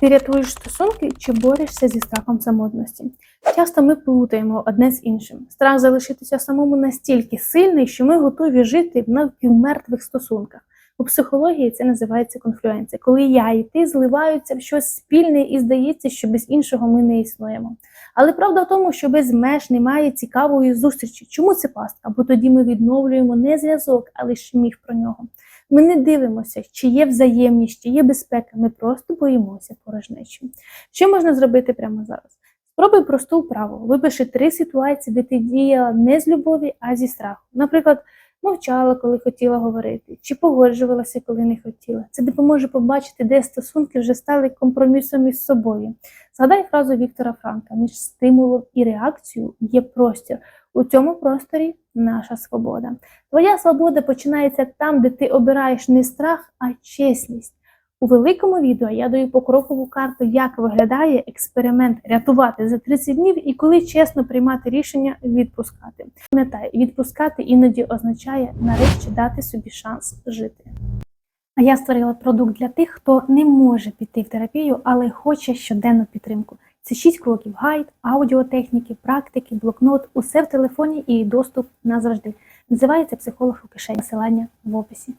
Ти рятуєш стосунки чи борешся зі страхом самотності? Часто ми плутаємо одне з іншим. Страх залишитися самому настільки сильний, що ми готові жити в навпівмертвих стосунках. У психології це називається конфлюенція, коли я і ти зливаються в щось спільне і здається, що без іншого ми не існуємо. Але правда в тому, що без меж немає цікавої зустрічі. Чому це пастка? Бо тоді ми відновлюємо не зв'язок, а лише міф про нього. Ми не дивимося, чи є взаємність, чи є безпека. Ми просто боїмося порожнечі. Що можна зробити прямо зараз? Спробуй просту вправу. Випиши три ситуації, де ти діяла не з любові, а зі страху. Наприклад, мовчала, коли хотіла говорити, чи погоджувалася, коли не хотіла. Це допоможе побачити, де стосунки вже стали компромісом із собою. Згадай фразу Віктора Франка: між стимулом і реакцією є простір. У цьому просторі наша свобода. Твоя свобода починається там, де ти обираєш не страх, а чесність. У великому відео я даю покрокову карту, як виглядає експеримент рятувати за 30 днів і коли чесно приймати рішення відпускати. Пам'ятай, відпускати іноді означає нарешті дати собі шанс жити. А я створила продукт для тих, хто не може піти в терапію, але хоче щоденну підтримку. Це 6 кроків: гайд, аудіотехніки, практики, блокнот, усе в телефоні і доступ назавжди. Називається психолог у кишені. Посилання в описі.